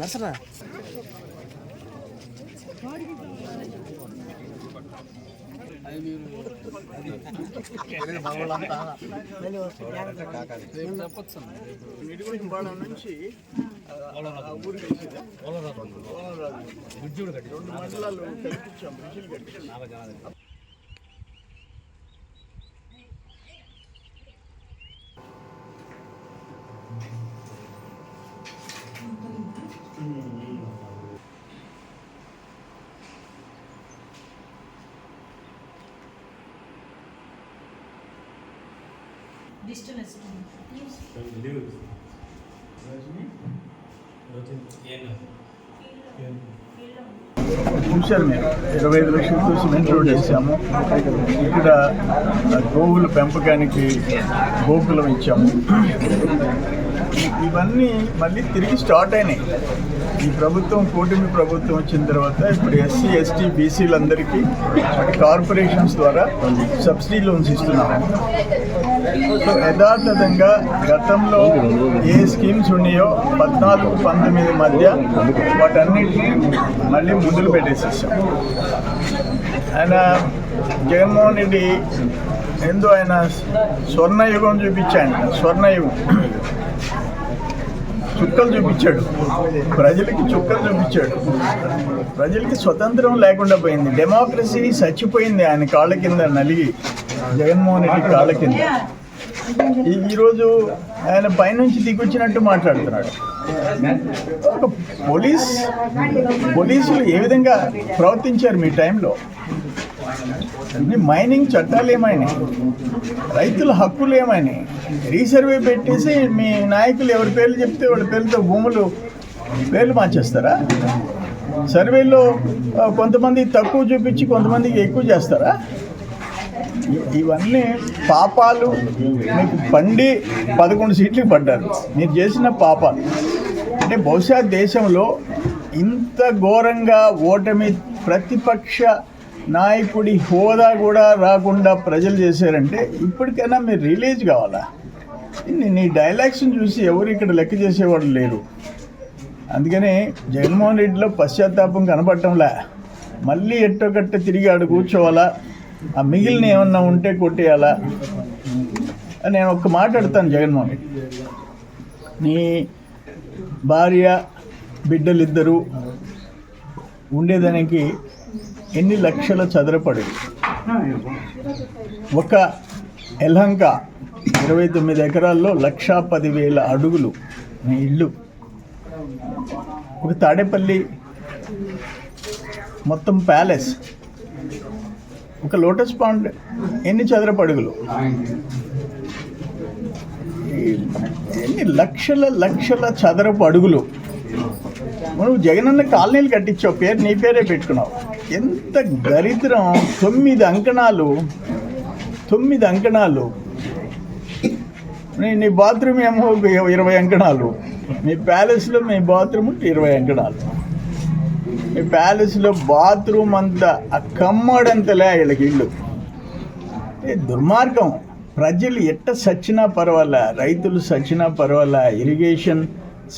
நர்சரா? నర్సరా నుంచి ఊరికి రెండు మండలాలు కట్టించాం బ్రిడ్జిలు కట్టించాం డిస్టర్బెన్స్ చూశారు మేము ఇరవై ఐదు లక్షలతో సిమెంట్ రోడ్ వేసాము ఇక్కడ గోవుల పెంపకానికి గోకులం ఇచ్చాము. ఇవన్నీ మళ్ళీ తిరిగి స్టార్ట్ అయినాయి. ఈ ప్రభుత్వం కూటమి ప్రభుత్వం వచ్చిన తర్వాత ఇప్పుడు ఎస్సీ ఎస్టీ బీసీలందరికీ కార్పొరేషన్స్ ద్వారా సబ్సిడీ లోన్స్ ఇస్తున్నాము సో యథాతథంగా గతంలో ఏ స్కీమ్స్ ఉన్నాయో పద్నాలుగు పంతొమ్మిది మధ్య వాటన్నిటిని మళ్ళీ ముందులు పెట్టేసేసాం. ఆయన జగన్మోహన్ రెడ్డి ఎందు ఆయన స్వర్ణయుగం చూపించాడు. స్వర్ణయుగం. చుక్కలు చూపించాడు. ప్రజలకి చుక్కలు చూపించాడు. ప్రజలకి స్వతంత్రం లేకుండా పోయింది. డెమోక్రసీ చచ్చిపోయింది ఆయన కాళ్ళ కింద నలిగి. జగన్మోహన్ రెడ్డి కాళ్ళ కింద. ఈరోజు ఆయన పైనుంచి దిగొచ్చినట్టు మాట్లాడుతున్నాడు. పోలీస్ పోలీసులు ఏ విధంగా ప్రవర్తించారు మీ టైంలో? అన్ని మైనింగ్ చట్టాలు ఏమైనాయి? రైతుల హక్కులు ఏమైనాయి? రీసర్వే పెట్టేసి మీ నాయకులు ఎవరి పేర్లు చెప్తే వాళ్ళ పేర్లతో భూములు పేర్లు మార్చేస్తారా? సర్వేలో కొంతమంది తక్కువ చూపించి కొంతమందికి ఎక్కువ చేస్తారా? ఇవన్నీ పాపాలు. మీకు పండి పదకొండు సీట్లు పడ్డారు. మీరు చేసిన పాపాలు. అంటే బహుశా దేశంలో ఇంత ఘోరంగా ఓటమి ప్రతిపక్ష నాయకుడి హోదా కూడా రాకుండా ప్రజలు చేశారంటే ఇప్పటికైనా మీరు రిలీజ్ కావాలా? నీ డైలాగ్స్ని చూసి ఎవరు ఇక్కడ లెక్క చేసేవాడు లేరు. అందుకనే జగన్మోహన్ రెడ్డిలో పశ్చాత్తాపం కనపడటంలే. మళ్ళీ ఎట్టొకట్ట తిరిగి ఆడు కూర్చోవాలా? ఆ మిగిలిన ఏమన్నా ఉంటే కొట్టేయాలా? అని నేను ఒక్క మాట్లాడతాను జగన్మోహన్ రెడ్డి. నీ భార్య బిడ్డలిద్దరూ ఉండేదానికి ఎన్ని లక్షల చదరపడి ఒక ఎలంక ఇరవై తొమ్మిది ఎకరాల్లో లక్షా పదివేల అడుగులు మీ ఇల్లు. ఒక తాడేపల్లి మొత్తం ప్యాలెస్. ఒక లోటస్ పాండ్ ఎన్ని చదరపు అడుగులు ఎన్ని లక్షల లక్షల చదరపు అడుగులు నువ్వు జగనన్న కాలనీలు కట్టించావు పేరు నీ పేరే పెట్టుకున్నావు. ఎంత దరిద్రం. తొమ్మిది అంకణాలు. తొమ్మిది అంకణాలు. నీ నీ బాత్రూమ్ ఏమో ఇరవై అంకణాలు. మీ ప్యాలెస్లో మీ బాత్రూమ్ ఇరవై అంకణాలు. మీ ప్యాలెస్లో బాత్రూమ్ అంతా ఆ కమ్మడంతలే వీళ్ళకి ఇల్లు. ఏ దుర్మార్గం. ప్రజలు ఎట్ట సచ్చినా పర్వాలే రైతులు సచ్చినా పర్వాలే ఇరిగేషన్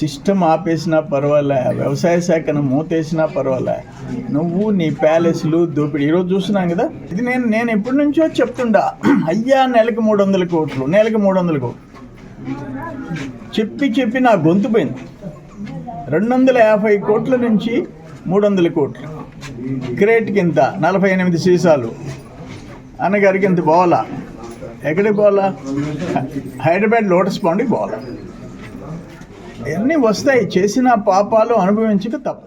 సిస్టమ్ ఆపేసినా పర్వాలే వ్యవసాయ శాఖను మూతేసినా పర్వాలే. నువ్వు నీ ప్యాలెస్లు దోపిడీ. ఈరోజు చూస్తున్నాం కదా? ఇది నేను నేను ఎప్పటి నుంచో చెప్తుండా. అయ్యా నెలకు మూడు వందల కోట్లు నెలకు మూడు వందల కోట్లు. చెప్పి చెప్పి నా గొంతు పోయింది. రెండు వందల యాభై కోట్ల నుంచి మూడు వందల కోట్లు. క్రేట్ కింద నలభై ఎనిమిది సీసాలు. అన్నగారికి ఇంత పోవాలా? ఎక్కడికి పోవాలా? హైదరాబాద్ లోటస్ పాండ్కి పోవాలా? ఇవన్నీ వస్తాయి. చేసిన పాపాలు అనుభవించక తప్ప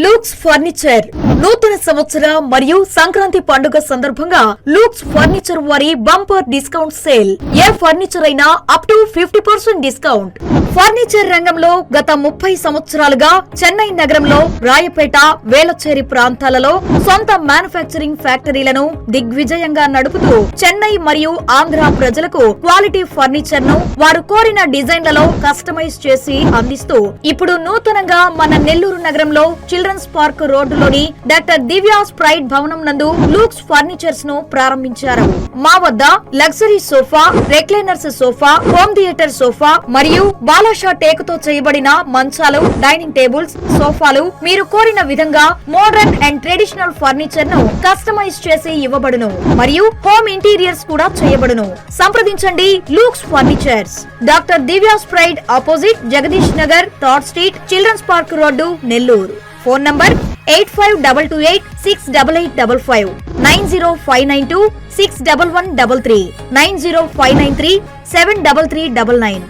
లూక్స్ ఫర్నిచర్. నూతన సంవత్సర మరియు సంక్రాంతి పండుగ సందర్భంగా లూక్స్ ఫర్నిచర్ వారి బంపర్ డిస్కౌంట్ సేల్. ఏ ఫర్నిచర్ అయినా up to fifty percent discount. Furniture రంగంలో గత ముప్పై సంవత్సరాలుగా చెన్నై నగరంలో రాయపేట వేలచేరి ప్రాంతాలలో సొంత మ్యానుఫ్యాక్చరింగ్ ఫ్యాక్టరీలను దిగ్విజయంగా నడుపుతూ చెన్నై మరియు ఆంధ్ర ప్రజలకు క్వాలిటీ ఫర్నిచర్ను వారు కోరిన డిజైన్లలో కస్టమైజ్ చేసి అందిస్తూ ఇప్పుడు నూతనంగా మన నెల్లూరు నగరంలో చిల్డ్రన్స్ పార్క్ రోడ్డులోని డాక్టర్ దివ్యాస్ ప్రైడ్ భవనం నందు లూక్స్ ఫర్నిచర్స్ను ప్రారంభించారు. మా వద్ద luxury sofa recliners sofa home theatre sofa మరియు బాలాషా టేకుతో చేయబడిన మంచాలు డైనింగ్ టేబుల్స్ సోఫాలు మీరు కోరిన విధంగా మోడర్న్ అండ్ ట్రెడిషనల్ ఫర్నిచర్ను కస్టమైజ్ చేసి ఇవ్వబడును మరియు హోమ్ ఇంటీరియర్స్ కూడా చేయబడును. సంప్రదించండి Looks furniture. Doctor Divya's pride opposite Jagadish Nagar third street children's park road Nellore. Phone number eight five double two eight six double eight double five nine zero five nine two six double one double three nine zero five nine three seven double three double nine.